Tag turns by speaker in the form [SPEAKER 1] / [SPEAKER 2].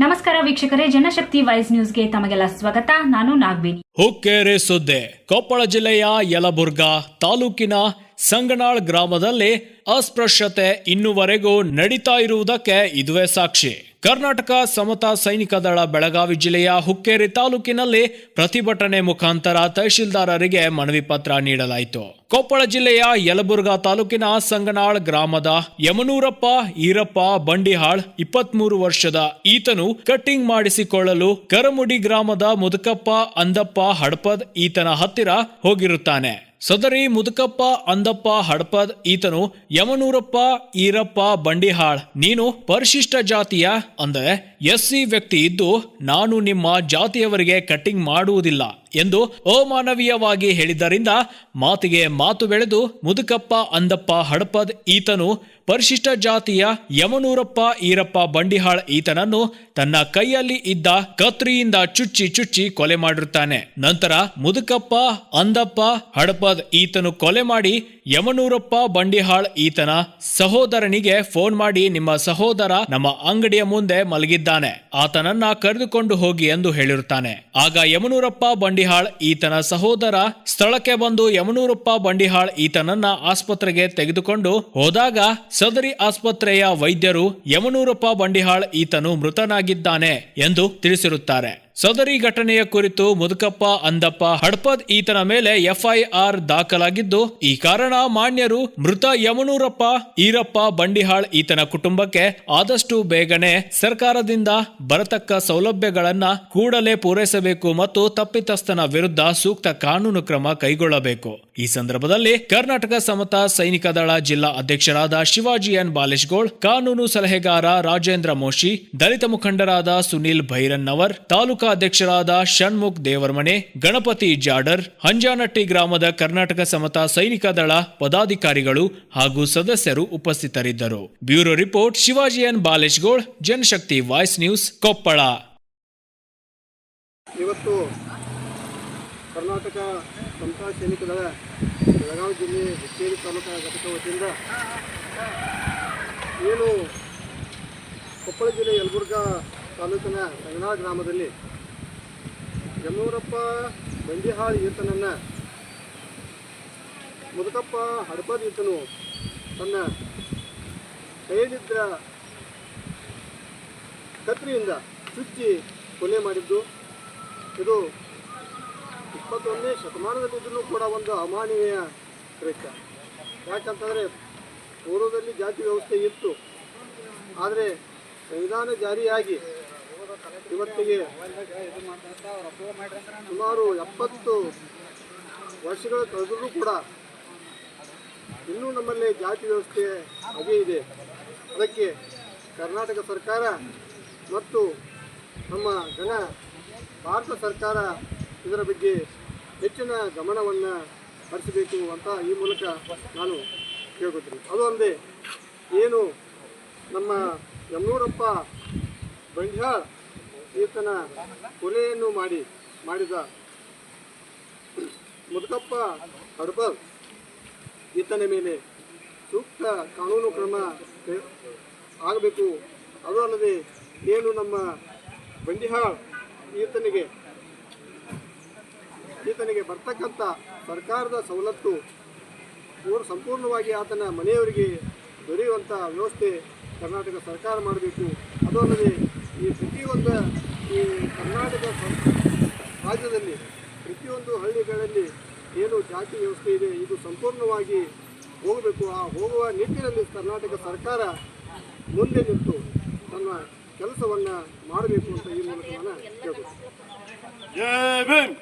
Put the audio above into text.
[SPEAKER 1] ನಮಸ್ಕಾರ ವೀಕ್ಷಕರೇ, ಜನಶಕ್ತಿ ವಾಯ್ಸ್ ನ್ಯೂಸ್ಗೆ ತಮಗೆಲ್ಲ ಸ್ವಾಗತ. ನಾನು ನಾಗ್ಬೇನಿ
[SPEAKER 2] ಹುಕ್ಕೇರಿ ಸುದ್ದಿ. ಕೊಪ್ಪಳ ಜಿಲ್ಲೆಯ ಯಲಬುರ್ಗಾ ತಾಲೂಕಿನ ಸಂಗನಾಳ್ ಗ್ರಾಮದಲ್ಲಿ ಅಸ್ಪೃಶ್ಯತೆ ಇನ್ನುವರೆಗೂ ನಡೀತಾ ಇರುವುದಕ್ಕೆ ಇದುವೇ ಸಾಕ್ಷಿ. ಕರ್ನಾಟಕ ಸಮತಾ ಸೈನಿಕ ದಳ ಬೆಳಗಾವಿ ಜಿಲ್ಲೆಯ ಹುಕ್ಕೇರಿ ತಾಲೂಕಿನಲ್ಲಿ ಪ್ರತಿಭಟನೆ ಮುಖಾಂತರ ತಹಶೀಲ್ದಾರರಿಗೆ ಮನವಿ ಪತ್ರ ನೀಡಲಾಯಿತು. ಕೊಪ್ಪಳ ಜಿಲ್ಲೆಯ ಯಲಬುರ್ಗಾ ತಾಲೂಕಿನ ಸಂಗನಾಳ್ ಗ್ರಾಮದ ಯಮನೂರಪ್ಪ ಈರಪ್ಪ ಬಂಡಿಹಾಳ್ ಇಪ್ಪತ್ಮೂರು ವರ್ಷದ ಈತನು ಕಟ್ಟಿಂಗ್ ಮಾಡಿಸಿಕೊಳ್ಳಲು ಕರಮುಡಿ ಗ್ರಾಮದ ಮುದುಕಪ್ಪ ಅಂದಪ್ಪ ಹಡಪದ್ ಈತನ ಹತ್ತಿರ ಹೋಗಿರುತ್ತಾನೆ. ಸದರಿ ಮುದುಕಪ್ಪ, ಅಂದಪ್ಪ, ಹಡಪದ್, ಈತನು ಯಮನೂರಪ್ಪ, ಈರಪ್ಪ, ಬಂಡಿಹಾಳ್, ನೀನು ಪರಿಶಿಷ್ಟ ಜಾತಿಯ, ಅಂದರೆ ಎಸ್ಸಿ ವ್ಯಕ್ತಿ ಇದ್ದು ನಾನು ನಿಮ್ಮ ಜಾತಿಯವರಿಗೆ ಕಟ್ಟಿಂಗ್ ಮಾಡುವುದಿಲ್ಲ. ಎಂದು ಅಮಾನವೀಯವಾಗಿ ಹೇಳಿದ್ದರಿಂದ ಮಾತಿಗೆ ಮಾತು ಬೆಳೆದು ಮುದುಕಪ್ಪ ಅಂದಪ್ಪ ಹಡಪದ್ ಈತನು ಪರಿಶಿಷ್ಟ ಜಾತಿಯ ಯಮನೂರಪ್ಪ ಈರಪ್ಪ ಬಂಡಿಹಾಳ್ ಈತನನ್ನು ತನ್ನ ಕೈಯಲ್ಲಿ ಇದ್ದ ಕತ್ರಿಯಿಂದ ಚುಚ್ಚಿ ಚುಚ್ಚಿ ಕೊಲೆ ಮಾಡಿರುತ್ತಾನೆ. ನಂತರ ಮುದುಕಪ್ಪ ಅಂದಪ್ಪ ಹಡಪದ್ ಈತನು ಕೊಲೆ ಮಾಡಿ ಯಮನೂರಪ್ಪ ಬಂಡಿಹಾಳ್ ಈತನ ಸಹೋದರನಿಗೆ ಫೋನ್ ಮಾಡಿ ನಿಮ್ಮ ಸಹೋದರ ನಮ್ಮ ಅಂಗಡಿಯ ಮುಂದೆ ಮಲಗಿದ್ದಾನೆ. ಆತನನ್ನ ಕರೆದುಕೊಂಡು ಹೋಗಿ ಎಂದು ಹೇಳಿರುತ್ತಾನೆ. ಆಗ ಯಮನೂರಪ್ಪ ಬಂಡಿಹಾಳ್ ಈತನ ಸಹೋದರ ಸ್ಥಳಕ್ಕೆ ಬಂದು ಯಮನೂರಪ್ಪ ಬಂಡಿಹಾಳ್ ಈತನನ್ನ ಆಸ್ಪತ್ರೆಗೆ ತೆಗೆದುಕೊಂಡು ಹೋದಾಗ ಸದರಿ ಆಸ್ಪತ್ರೆಯ ವೈದ್ಯರು ಯಮನೂರಪ್ಪ ಬಂಡಿಹಾಳ್ ಈತನು ಮೃತನಾಗಿದ್ದಾನೆ ಎಂದು ತಿಳಿಸಿರುತ್ತಾರೆ. ಸದರಿ ಘಟನೆಯ ಕುರಿತು ಮುದುಕಪ್ಪ ಅಂದಪ್ಪ ಹಡ್ಪದ್ ಈತನ ಮೇಲೆ ಎಫ್ಐಆರ್ ದಾಖಲಾಗಿದ್ದು, ಈ ಕಾರಣ ಮಾನ್ಯರು ಮೃತ ಯಮನೂರಪ್ಪ, ಈರಪ್ಪ ಬಂಡಿಹಾಳ್ ಈತನ ಕುಟುಂಬಕ್ಕೆ ಆದಷ್ಟು ಬೇಗನೆ ಸರ್ಕಾರದಿಂದ ಬರತಕ್ಕ ಸೌಲಭ್ಯಗಳನ್ನ ಕೂಡಲೇ ಪೂರೈಸಬೇಕು ಮತ್ತು ತಪ್ಪಿತಸ್ಥನ ವಿರುದ್ಧ ಸೂಕ್ತ ಕಾನೂನು ಕ್ರಮ ಕೈಗೊಳ್ಳಬೇಕು. ಈ ಸಂದರ್ಭದಲ್ಲಿ ಕರ್ನಾಟಕ ಸಮತಾ ಸೈನಿಕ ದಳ ಜಿಲ್ಲಾ ಅಧ್ಯಕ್ಷರಾದ ಶಿವಾಜಿ ಎನ್ ಬಾಲೇಶ್ಗೋಳ್ ಕಾನೂನು ಸಲಹೆಗಾರ ರಾಜೇಂದ್ರ ಮೋಶಿ, ದಲಿತ ಮುಖಂಡರಾದ ಸುನೀಲ್ ಭೈರನ್ನವರ್, ತಾಲೂಕಾ ಅಧ್ಯಕ್ಷರಾದ ಷಣ್ಮುಖ್ ದೇವರ್ಮನೆ ಗಣಪತಿ ಜಾಡರ್, ಹಂಜಾನಟ್ಟಿ ಗ್ರಾಮದ ಕರ್ನಾಟಕ ಸಮತಾ ಸೈನಿಕ ದಳ ಪದಾಧಿಕಾರಿಗಳು ಹಾಗೂ ಸದಸ್ಯರು ಉಪಸ್ಥಿತರಿದ್ದರು. Bureau report, Shivaji N Baleshgol Janashakti voice news Koppal.
[SPEAKER 3] ಇವತ್ತು ಕರ್ನಾಟಕ ಸಮತಾ ಸೈನಿಕ ದಳ ಬೆಳಗಾವಿ ಜಿಲ್ಲೆ ಹುಕ್ಕೇರಿ ತಾಲೂಕಾ ಘಟಕ ವತಿಯಿಂದ ಏನು ಕೊಪ್ಪಳ ಜಿಲ್ಲೆ ಯಲಬುರ್ಗಾ ತಾಲೂಕಿನ ಸಂಗನಾಳ ಗ್ರಾಮದಲ್ಲಿ ಯಮೂರಪ್ಪ ಬಂಡಿಹಾಳ್ ಈತನನ್ನು ಮುದುಕಪ್ಪ ಹಡಪದ ಈತನು ತನ್ನ ಕೈಯಲ್ಲಿದ್ದ ಕತ್ರಿಯಿಂದ ಚುಚ್ಚಿ ಕೊಲೆ ಮಾಡಿದ್ದು. ಇದು ಇಪ್ಪತ್ತೊಂದನೇ ಶತಮಾನದಲ್ಲಿದ್ದರೂ ಕೂಡ ಒಂದು ಅಮಾನವೀಯ ಕೃತ್ಯ. ಯಾಕಂತಂದರೆ ಪೂರ್ವದಲ್ಲಿ ಜಾತಿ ವ್ಯವಸ್ಥೆ ಇತ್ತು. ಆದರೆ ಸಂವಿಧಾನ ಜಾರಿಯಾಗಿ ಇವತ್ತಿಗೆ ಸುಮಾರು ಎಪ್ಪತ್ತು ವರ್ಷಗಳ ಕಳೆದರೂ ಕೂಡ ಇನ್ನೂ ನಮ್ಮಲ್ಲಿ ಜಾತಿ ವ್ಯವಸ್ಥೆ ಹಾಗೆ ಇದೆ. ಅದಕ್ಕೆ ಕರ್ನಾಟಕ ಸರ್ಕಾರ ಮತ್ತು ನಮ್ಮ ಜನ ಭಾರತ ಸರ್ಕಾರ ಇದರ ಬಗ್ಗೆ ಹೆಚ್ಚಿನ ಗಮನವನ್ನು ಹರಿಸಬೇಕು ಅಂತ ಈ ಮೂಲಕ ನಾನು ಕೇಳ್ಕೊತೀನಿ. ಅದು ಅಲ್ಲದೆ ಏನು ನಮ್ಮ ಯಮನೂರಪ್ಪ ಬಂಡ್ಯಾಳ್ ಈತನ ಕೊಲೆಯನ್ನು ಮಾಡಿ ಮಾಡಿದ ಮುದುಕಪ್ಪ ಹಡ್ಬಲ್ ಈತನ ಮೇಲೆ ಸೂಕ್ತ ಕಾನೂನು ಕ್ರಮ ಆಗಬೇಕು. ಅದು ಅಲ್ಲದೆ ಏನು ನಮ್ಮ ಬಂಡಿಹಾಳ್ ಈತನಿಗೆ ಈತನಿಗೆ ಬರ್ತಕ್ಕಂಥ ಸರ್ಕಾರದ ಸವಲತ್ತು ಪೂರ್ ಸಂಪೂರ್ಣವಾಗಿ ಆತನ ಮನೆಯವರಿಗೆ ದೊರೆಯುವಂಥ ವ್ಯವಸ್ಥೆ ಕರ್ನಾಟಕ ಸರ್ಕಾರ ಮಾಡಬೇಕು. ಅದು ಅಲ್ಲದೆ ಈ ಪ್ರತಿಯೊಂದು ಈ ಕರ್ನಾಟಕ ರಾಜ್ಯದಲ್ಲಿ ಪ್ರತಿಯೊಂದು ಹಳ್ಳಿಗಳಲ್ಲಿ ಏನು ಜಾತಿ ವ್ಯವಸ್ಥೆ ಇದೆ ಇದು ಸಂಪೂರ್ಣವಾಗಿ ಹೋಗಬೇಕು. ಆ ಹೋಗುವ ನಿಟ್ಟಿನಲ್ಲಿ ಕರ್ನಾಟಕ ಸರ್ಕಾರ ಮುಂದೆ ನಿಂತು ತನ್ನ ಕೆಲಸವನ್ನು ಮಾಡಬೇಕು ಅಂತ ಈ ಮೂಲಕ ನಾನು ಕೇಳ್ಬೋದು
[SPEAKER 4] ಜೈ ಭೀಮ್!